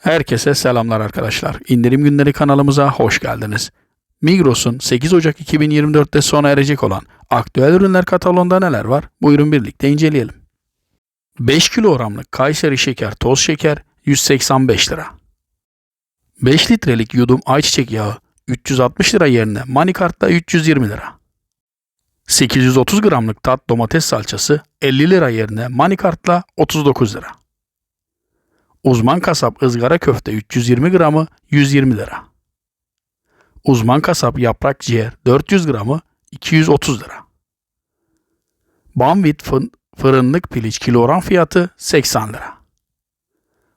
Herkese selamlar arkadaşlar. İndirim günleri kanalımıza hoş geldiniz. Migros'un 8 Ocak 2024'te sona erecek olan aktüel ürünler kataloğunda neler var? Buyurun birlikte inceleyelim. 5 kilogramlık Kayseri şeker toz şeker 185 lira. 5 litrelik yudum ayçiçek yağı 360 lira yerine Manikart'ta 320 lira. 830 gramlık tat domates salçası 50 lira yerine Manikart'la 39 lira. Uzman kasap ızgara köfte 320 gramı 120 lira. Uzman kasap yaprak ciğer 400 gramı 230 lira. Banvit fırınlık piliç kilogram fiyatı 80 lira.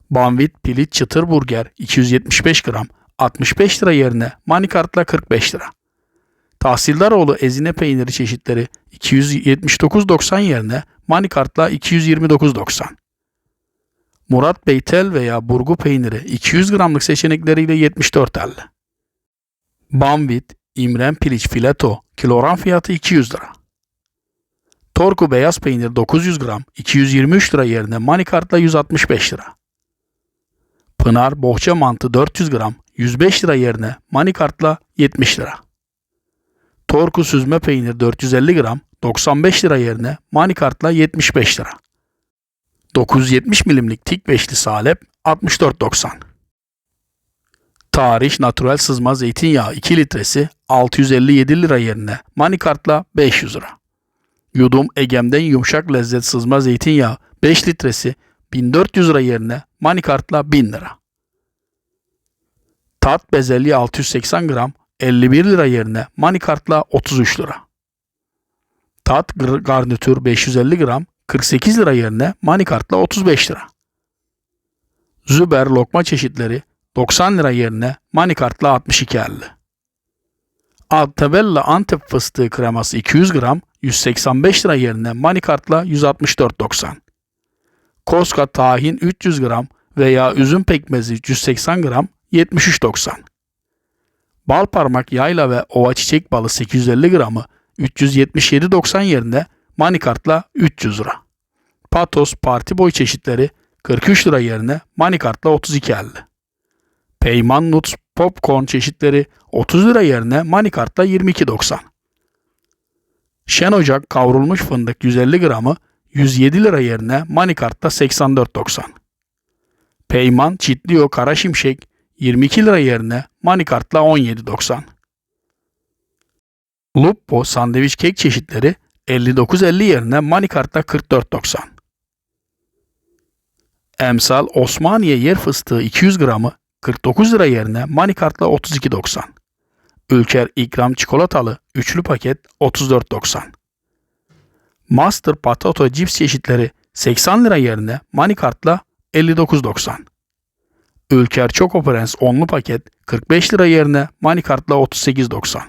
Banvit piliç çıtır burger 275 gram 65 lira yerine manikartla 45 lira. Tahsildaroğlu ezine peyniri çeşitleri 279.90 yerine manikartla 229.90. Murat Bey tel veya burgu peyniri 200 gramlık seçenekleriyle 74.50. Banvit, İmren piliç fileto kilogram fiyatı 200 lira. Torku beyaz peynir 900 gram 223 lira yerine manikartla 165 lira. Pınar bohça mantı 400 gram 105 lira yerine manikartla 70 lira. Torku süzme peynir 450 gram 95 lira yerine manikartla 75 lira. 970 milimlik tik beşli salep 64.90. Tarih natural sızma zeytinyağı 2 litresi 657 lira yerine manikartla 500 lira. Yudum Egem'den yumuşak lezzet sızma zeytinyağı 5 litresi 1400 lira yerine manikartla 1000 lira. Tat bezelye 680 gram 51 lira yerine manikartla 33 lira. Tat garnitür 550 gram 48 lira yerine manikartla 35 lira. Züber lokma çeşitleri 90 lira yerine manikartla 62.50. Altabella Antep fıstığı kreması 200 gram 185 lira yerine manikartla 164.90. Koska tahin 300 gram veya üzüm pekmezi 180 gram 73.90. Bal parmak yayla ve ova çiçek balı 850 gramı 377.90 yerine manikartla 300 lira. Patos parti boy çeşitleri 43 lira yerine manikartla 32.50. Peyman Nuts popcorn çeşitleri 30 lira yerine manikartla 22.90. Şen Ocak kavrulmuş fındık 150 gramı 107 lira yerine manikartla 84.90. Peyman Çitlio Kara Şimşek 22 lira yerine manikartla 17.90. Lupo sandviç kek çeşitleri 59.50 yerine manikartla 44.90. Emsal Osmaniye yer fıstığı 200 gramı 49 lira yerine manikartla 32.90. Ülker ikram çikolatalı üçlü paket 34.90. Master Potato cips çeşitleri 80 lira yerine manikartla 59.90. Ülker Choco Prens onlu paket 45 lira yerine manikartla 38.90.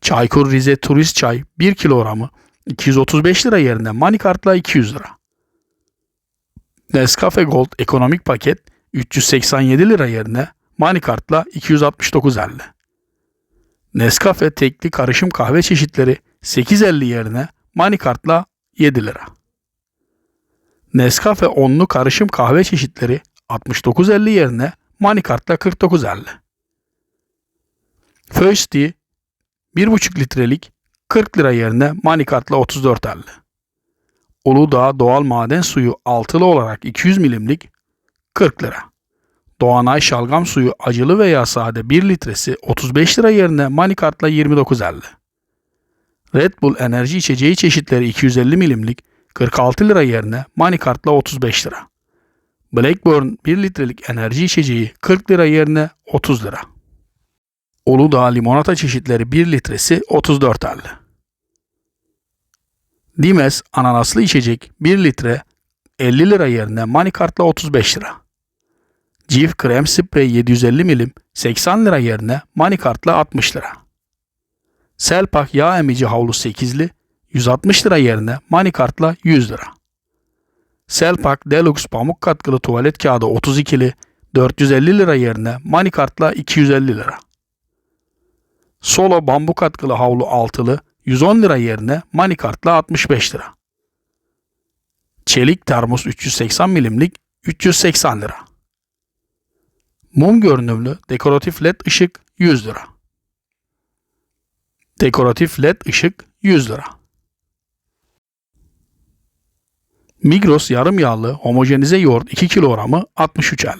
Çaykur Rize Turist Çay 1 kilogramı 235 lira yerine manikartla 200 lira. Nescafe Gold ekonomik paket 387 lira yerine manikartla 269.50. Nescafe tekli karışım kahve çeşitleri 8.50 yerine manikartla 7 lira. Nescafe onlu karışım kahve çeşitleri 69.50 yerine manikartla 49.50. Fösti 1,5 litrelik 40 lira yerine manikartla 34.50. Uludağ doğal maden suyu altılı olarak 200 milimlik 40 lira. Doğanay şalgam suyu acılı veya sade 1 litresi 35 lira yerine manikartla 29.50. Red Bull enerji içeceği çeşitleri 250 milimlik 46 lira yerine manikartla 35 lira. Blackburn 1 litrelik enerji içeceği 40 lira yerine 30 lira. Uludağ limonata çeşitleri 1 litresi 34.50. Dimes ananaslı içecek 1 litre 50 lira yerine manikartla 35 lira. Cif krem sprey 750 milim 80 lira yerine manikartla 60 lira. Selpak yağ emici havlu 8'li 160 lira yerine manikartla 100 lira. Selpak Deluxe pamuk katkılı tuvalet kağıdı 32'li 450 lira yerine manikartla 250 lira. Solo bambu katkılı havlu 6'lı 110 lira yerine manikartla 65 lira. Çelik termos 380 milimlik 380 lira. Mum görünümlü dekoratif led ışık 100 lira. Dekoratif led ışık 100 lira. Migros yarım yağlı homojenize yoğurt 2 kilogramı 63.50.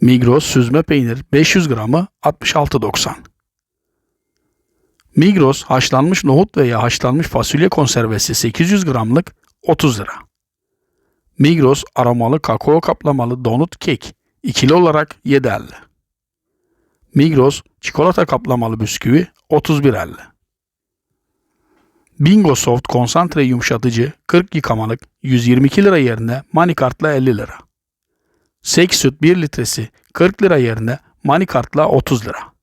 Migros süzme peynir 500 gramı 66.90. Migros haşlanmış nohut veya haşlanmış fasulye konservesi 800 gramlık 30 lira. Migros aromalı kakao kaplamalı donut kek ikili olarak 7.50. Migros çikolata kaplamalı bisküvi 31.50. Bingo Soft konsantre yumuşatıcı 40 yıkamalık 122 lira yerine Manikart'la 50 lira. Sek süt 1 litresi 40 lira yerine Manikart'la 30 lira.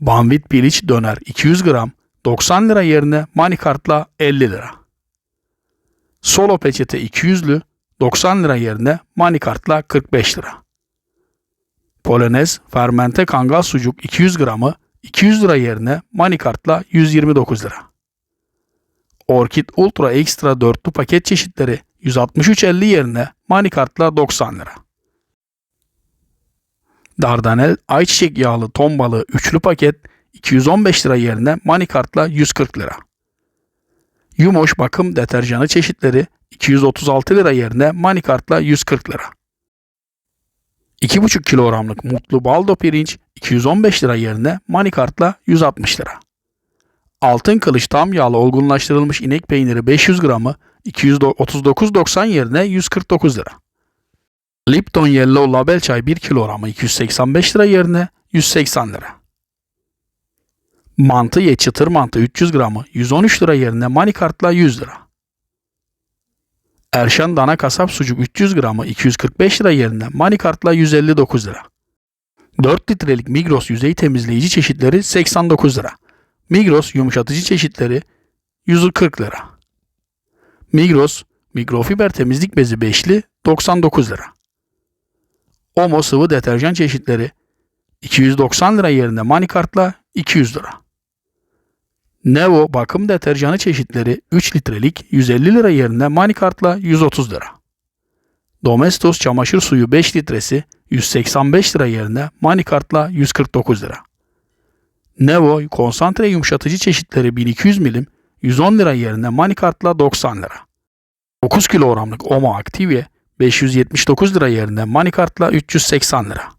Banvit piliç döner 200 gram 90 lira yerine Manikart'la 50 lira. Solo peçete 200'lü 90 lira yerine Manikart'la 45 lira. Polonez fermente kangal sucuk 200 gramı 200 lira yerine Manikart'la 129 lira. Orkid Ultra Extra dörtlü paket çeşitleri 163.50 yerine Manikart'la 90 lira. Dardanel ayçiçek yağlı ton balığı üçlü paket 215 lira yerine Manikart'la 140 lira. Yumoş bakım deterjanı çeşitleri 236 lira yerine Manikart'la 140 lira. 2,5 kilogramlık mutlu baldo pirinç 215 lira yerine Manikart'la 160 lira. Altın kılıç tam yağlı olgunlaştırılmış inek peyniri 500 gramı 239.90 yerine 149 lira. Lipton Yellow Label çay 1 kilogramı 285 lira yerine 180 lira. Mantı ye çıtır mantı 300 gramı 113 lira yerine Manikart'la 100 lira. Erşan dana kasap sucuk 300 gramı 245 lira yerine Manikart'la 159 lira. 4 litrelik Migros yüzey temizleyici çeşitleri 89 lira. Migros yumuşatıcı çeşitleri 140 lira. Migros mikrofiber temizlik bezi 5'li 99 lira. Omo sıvı deterjan çeşitleri 290 lira yerine Manikart'la 200 lira. Nevo bakım deterjanı çeşitleri 3 litrelik 150 lira yerine Manikart'la 130 lira. Domestos çamaşır suyu 5 litresi 185 lira yerine Manikart'la 149 lira. Nevo konsantre yumuşatıcı çeşitleri 1200 milim 110 lira yerine Manikart'la 90 lira. 9 kilogramlık Omo Activia 579 lira yerine Manikart'la 380 lira.